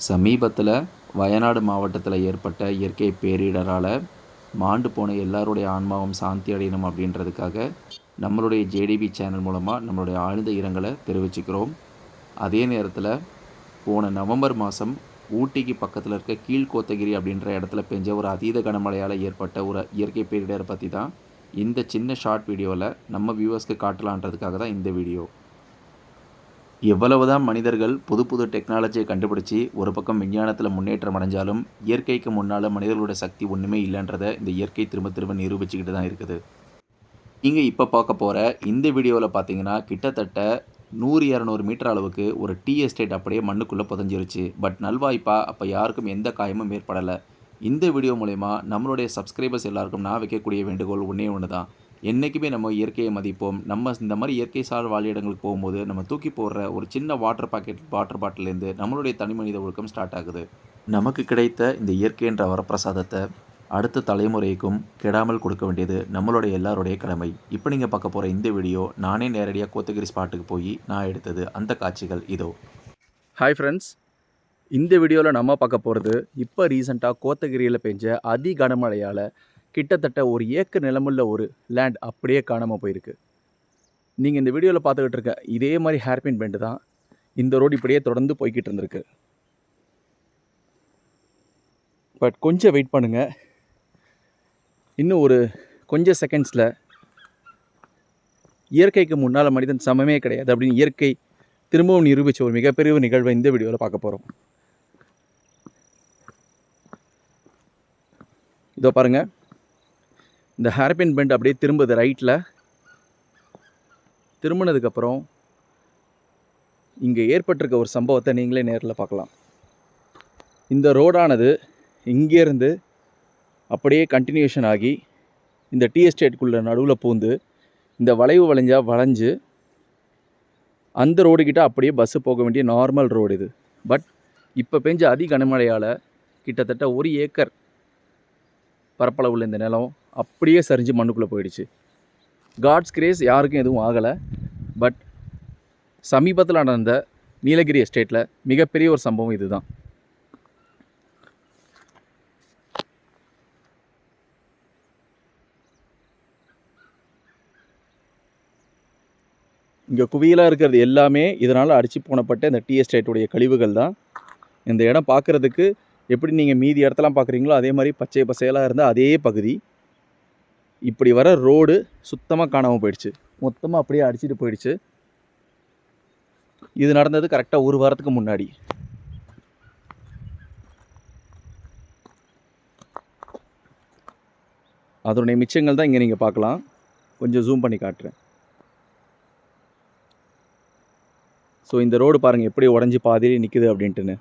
சமீபத்தில் வயநாடு மாவட்டத்தில் ஏற்பட்ட இயற்கை பேரிடரால் மாண்டு போன எல்லாருடைய ஆன்மாவும் சாந்தி அடையணும் அப்படின்றதுக்காக நம்மளுடைய ஜேடிபி சேனல் மூலமாக நம்மளுடைய ஆழ்ந்த இரங்கலை தெரிவிச்சுக்கிறோம். அதே நேரத்தில் போன நவம்பர் மாதம் ஊட்டிக்கு பக்கத்தில் இருக்க கீழ்கோத்தகிரி அப்படின்ற இடத்துல பெஞ்ச ஒரு அதீத கனமழையால் ஏற்பட்ட ஒரு இயற்கை பேரிடரை பற்றி தான் இந்த சின்ன ஷார்ட் வீடியோவில் நம்ம வியூவர்ஸ்க்கு காட்டலான்றதுக்காக தான் இந்த வீடியோ எவ்வளவுதான் மனிதர்கள் புது புது டெக்னாலஜியை கண்டுபிடிச்சி ஒரு பக்கம் விஞ்ஞானத்தில் முன்னேற்றம் அடைஞ்சாலும் இயற்கைக்கு முன்னால் மனிதர்களோட சக்தி ஒன்றுமே இல்லைன்றதை இந்த இயற்கை திரும்ப திரும்ப நிரூபிச்சுக்கிட்டு தான் இருக்குது. நீங்கள் இப்போ பார்க்க போகிற இந்த வீடியோவில் பார்த்தீங்கன்னா கிட்டத்தட்ட நூறு இரநூறு மீட்டர் அளவுக்கு ஒரு டீ எஸ்டேட் அப்படியே மண்ணுக்குள்ளே புதஞ்சிருச்சு. பட் நல்வாய்ப்பா அப்போ யாருக்கும் எந்த காயமும் ஏற்படலை. இந்த வீடியோ மூலயமா நம்மளுடைய சப்ஸ்கிரைபர்ஸ் எல்லாருக்கும் நான் வைக்கக்கூடிய வேண்டுகோள் ஒன்றே ஒன்று தான் என்றைக்குமே நம்ம இயற்கையை மதிப்போம். நம்ம இந்த மாதிரி இயற்கை சார் வாழிடங்களுக்கு போகும்போது நம்ம தூக்கி போடுற ஒரு சின்ன வாட்டர் பாக்கெட் வாட்டர் பாட்டிலேருந்து நம்மளுடைய தனி மனித ஒழுக்கம் ஸ்டார்ட் ஆகுது. நமக்கு கிடைத்த இந்த இயற்கை என்ற வரப்பிரசாதத்தை அடுத்த தலைமுறைக்கும் கெடாமல் கொடுக்க வேண்டியது நம்மளுடைய எல்லாருடைய கடமை. இப்போ நீங்கள் பார்க்க போகிற இந்த வீடியோ நானே நேரடியாக கோத்தகிரி ஸ்பாட்டுக்கு போய் நான் எடுத்தது அந்த காட்சிகள் இதோ. ஹாய் ஃப்ரெண்ட்ஸ் இந்த வீடியோவில் நம்ம பார்க்க போகிறது இப்போ ரீசெண்டாக கோத்தகிரியில் பெஞ்ச அதி கனமழையால் கிட்டத்தட்ட ஒரு ஏக்கர் நிலமுள்ள ஒரு லேண்ட் அப்படியே காணாமல் போயிருக்கு. நீங்கள் இந்த வீடியோவில் பார்த்துக்கிட்டு இருக்க இதே மாதிரி ஹேர்பின் பெண்டு தான் இந்த ரோடு இப்படியே தொடர்ந்து போய்கிட்டு இருந்திருக்கு. பட் கொஞ்சம் வெயிட் பண்ணுங்கள் இன்னும் ஒரு கொஞ்சம் செகண்ட்ஸில் இயற்கைக்கு முன்னால் மனிதன் சமமே கிடையாது அப்படின்னு இயற்கை திரும்பவும் நிரூபித்த ஒரு மிகப்பெரிய நிகழ்வை இந்த வீடியோவில் பார்க்க போகிறோம் இதோ பாருங்கள் இந்த ஹேர்பின் பெண்ட் அப்படியே திரும்புது ரைட்டில் திரும்பினதுக்கப்புறம் இங்கே ஏற்பட்டிருக்க ஒரு சம்பவத்தை நீங்களே நேரில் பார்க்கலாம். இந்த ரோடானது இங்கேருந்து அப்படியே கண்டினியூஷன் ஆகி இந்த டீ எஸ்டேட்டுக்குள்ளே நடுவில் பூந்து இந்த வளைவு வளைஞ்சா வளைஞ்சு அந்த ரோடு அப்படியே பஸ்ஸு போக வேண்டிய நார்மல் ரோடு இது. பட் இப்போ பெஞ்ச அதிக கனமழையால் கிட்டத்தட்ட ஒரு ஏக்கர் பரப்பளவுள்ள இந்த நிலம் அப்படியே சரிஞ்சு மண்ணுக்குள்ளே போயிடுச்சு. காட்ஸ் கிரேஸ் யாருக்கும் எதுவும் ஆகலை. பட் சமீபத்தில் நடந்த நீலகிரி எஸ்டேட்டில் மிகப்பெரிய ஒரு சம்பவம் இதுதான். இங்கே குவியலாக இருக்கிறது எல்லாமே இதனால் அடித்து போனப்பட்ட இந்த டீ எஸ்டேட்டுடைய கழிவுகள் தான் இந்த இடம் பார்க்குறதுக்கு எப்படி நீங்கள் மீதி இடத்தெல்லாம் பார்க்குறீங்களோ அதே மாதிரி பச்சை பசையெல்லாம் இருந்த அதே பகுதி. இப்படி வர ரோடு சுத்தமாக காணாமல் போயிடுச்சு. மொத்தமாக அப்படியே அடிச்சிட்டு போயிடுச்சு. இது நடந்தது கரெக்டாக ஒரு வாரத்துக்கு முன்னாடி. அதனுடைய மிச்சங்கள் தான் இங்கே நீங்கள் பார்க்கலாம். கொஞ்சம் ஜூம் பண்ணி காட்டுறேன். ஸோ இந்த ரோடு பாருங்கள் எப்படி உடஞ்சி பாதியிலே நிற்குது அப்படின்ட்டுன்னு.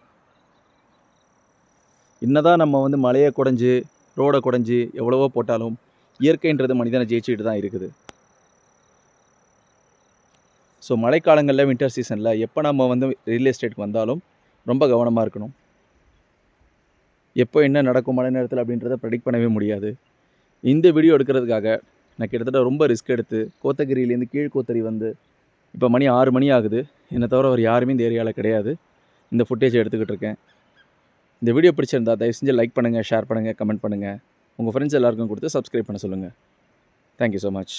என்னதான் நம்ம வந்து மலையை குடஞ்சி ரோடை குடஞ்சி எவ்வளவோ போட்டாலும் இயற்கைன்றது மனிதனை ஜெயிச்சுக்கிட்டு தான் இருக்குது. ஸோ மழைக்காலங்களில் வின்டர் சீசனில் எப்போ நம்ம வந்து ரியல் எஸ்டேட்டுக்கு வந்தாலும் ரொம்ப கவனமாக இருக்கணும். எப்போ என்ன நடக்கும் மழை நேரத்தில் அப்படின்றத ப்ரெடிக்ட் பண்ணவே முடியாது. இந்த வீடியோ எடுக்கிறதுக்காக நான் கிட்டத்தட்ட ரொம்ப ரிஸ்க் எடுத்து கோத்தகிரியிலேருந்து கீழ் கோத்தரி வந்து இப்போ மணி ஆறு மணி ஆகுது. என்னை தவிர அவர் யாருமே இந்த ஏரியாவில் கிடையாது. இந்த ஃபுட்டேஜை எடுத்துக்கிட்டு இருக்கேன். இந்த வீடியோ பிடிச்சிருந்தா தயவு செஞ்சு லைக் பண்ணுங்கள் ஷேர் பண்ணுங்கள் கமெண்ட் பண்ணுங்கள் உங்கள் ஃப்ரெண்ட்ஸ் எல்லாருக்கும் கொடுத்து சப்ஸ்கிரைப் பண்ண சொல்லுங்கள் தேங்க்யூ ஸோ மச்